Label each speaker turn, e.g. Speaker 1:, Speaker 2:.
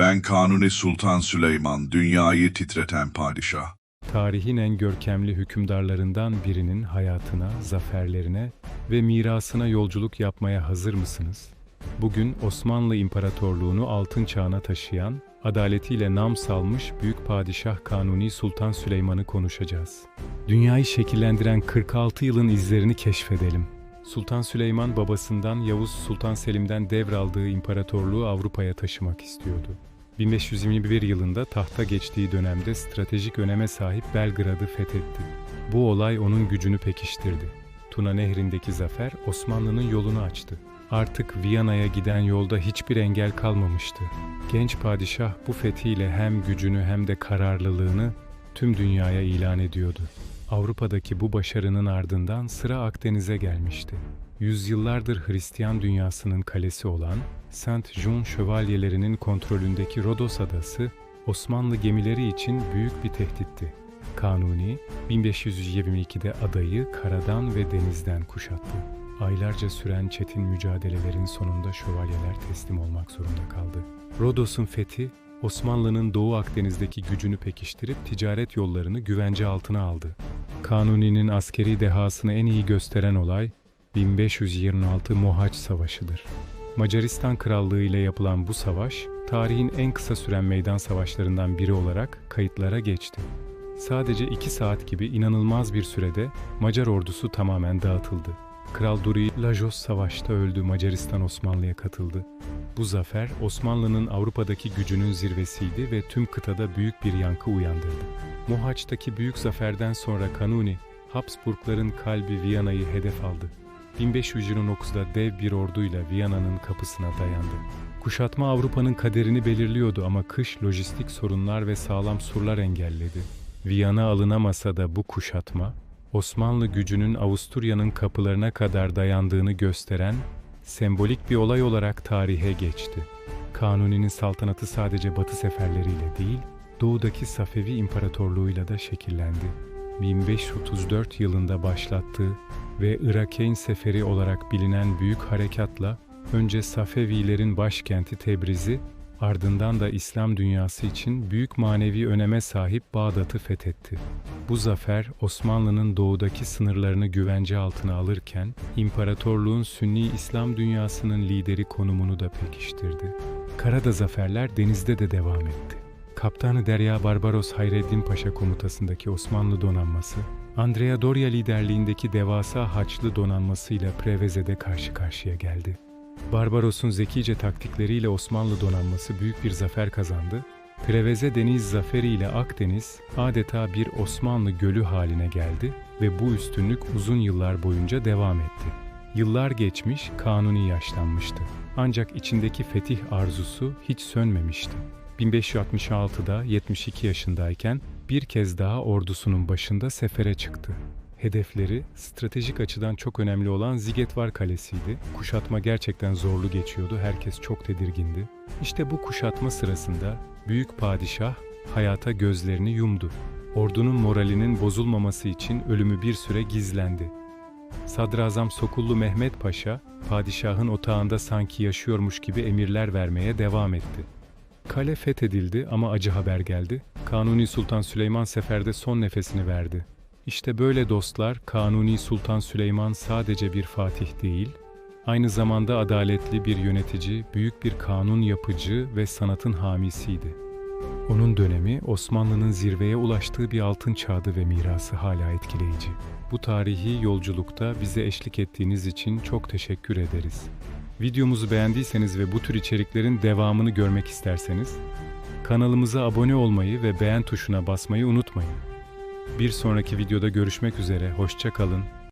Speaker 1: Ben Kanuni Sultan Süleyman, dünyayı titreten padişah.
Speaker 2: Tarihin en görkemli hükümdarlarından birinin hayatına, zaferlerine ve mirasına yolculuk yapmaya hazır mısınız? Bugün Osmanlı İmparatorluğunu altın çağına taşıyan, adaletiyle nam salmış büyük padişah Kanuni Sultan Süleyman'ı konuşacağız. Dünyayı şekillendiren 46 yılın izlerini keşfedelim. Sultan Süleyman babasından Yavuz Sultan Selim'den devraldığı imparatorluğu Avrupa'ya taşımak istiyordu. 1521 yılında tahta geçtiği dönemde stratejik öneme sahip Belgrad'ı fethetti. Bu olay onun gücünü pekiştirdi. Tuna Nehri'ndeki zafer Osmanlı'nın yolunu açtı. Artık Viyana'ya giden yolda hiçbir engel kalmamıştı. Genç padişah bu fethiyle hem gücünü hem de kararlılığını tüm dünyaya ilan ediyordu. Avrupa'daki bu başarının ardından sıra Akdeniz'e gelmişti. Yüzyıllardır Hristiyan dünyasının kalesi olan Saint John şövalyelerinin kontrolündeki Rodos adası Osmanlı gemileri için büyük bir tehditti. Kanuni 1522'de adayı karadan ve denizden kuşattı. Aylarca süren çetin mücadelelerin sonunda şövalyeler teslim olmak zorunda kaldı. Rodos'un fethi Osmanlı'nın Doğu Akdeniz'deki gücünü pekiştirip ticaret yollarını güvence altına aldı. Kanuni'nin askeri dehasını en iyi gösteren olay 1526 Mohaç Savaşı'dır. Macaristan Krallığı ile yapılan bu savaş, tarihin en kısa süren meydan savaşlarından biri olarak kayıtlara geçti. Sadece iki saat gibi inanılmaz bir sürede Macar ordusu tamamen dağıtıldı. Kral Duri Lajos Savaş'ta öldü, Macaristan Osmanlı'ya katıldı. Bu zafer Osmanlı'nın Avrupa'daki gücünün zirvesiydi ve tüm kıtada büyük bir yankı uyandırdı. Mohaç'taki büyük zaferden sonra Kanuni, Habsburgların kalbi Viyana'yı hedef aldı. 1529'da dev bir orduyla Viyana'nın kapısına dayandı. Kuşatma Avrupa'nın kaderini belirliyordu ama kış lojistik sorunlar ve sağlam surlar engelledi. Viyana alınamasa da bu kuşatma, Osmanlı gücünün Avusturya'nın kapılarına kadar dayandığını gösteren sembolik bir olay olarak tarihe geçti. Kanuni'nin saltanatı sadece batı seferleriyle değil, doğudaki Safevi İmparatorluğuyla da şekillendi. 1534 yılında başlattığı ve Irakeyn Seferi olarak bilinen büyük harekatla önce Safevilerin başkenti Tebriz'i, ardından da İslam dünyası için büyük manevi öneme sahip Bağdat'ı fethetti. Bu zafer Osmanlı'nın doğudaki sınırlarını güvence altına alırken imparatorluğun Sünni İslam dünyasının lideri konumunu da pekiştirdi. Karada zaferler denizde de devam etti. Kaptanı Derya Barbaros Hayreddin Paşa komutasındaki Osmanlı donanması, Andrea Doria liderliğindeki devasa Haçlı donanmasıyla Preveze'de karşı karşıya geldi. Barbaros'un zekice taktikleriyle Osmanlı donanması büyük bir zafer kazandı. Preveze Deniz zaferiyle Akdeniz adeta bir Osmanlı gölü haline geldi ve bu üstünlük uzun yıllar boyunca devam etti. Yıllar geçmiş, Kanuni yaşlanmıştı. Ancak içindeki fetih arzusu hiç sönmemişti. 1566'da 72 yaşındayken bir kez daha ordusunun başında sefere çıktı. Hedefleri stratejik açıdan çok önemli olan Zigetvar Kalesi'ydi. Kuşatma gerçekten zorlu geçiyordu, herkes çok tedirgindi. İşte bu kuşatma sırasında büyük padişah hayata gözlerini yumdu. Ordunun moralinin bozulmaması için ölümü bir süre gizlendi. Sadrazam Sokullu Mehmet Paşa, padişahın otağında sanki yaşıyormuş gibi emirler vermeye devam etti. Kale fethedildi ama acı haber geldi. Kanuni Sultan Süleyman seferde son nefesini verdi. İşte böyle dostlar, Kanuni Sultan Süleyman sadece bir fatih değil, aynı zamanda adaletli bir yönetici, büyük bir kanun yapıcı ve sanatın hamisiydi. Onun dönemi Osmanlı'nın zirveye ulaştığı bir altın çağdı ve mirası hala etkileyici. Bu tarihi yolculukta bize eşlik ettiğiniz için çok teşekkür ederiz. Videomuzu beğendiyseniz ve bu tür içeriklerin devamını görmek isterseniz kanalımıza abone olmayı ve beğen tuşuna basmayı unutmayın. Bir sonraki videoda görüşmek üzere, hoşça kalın,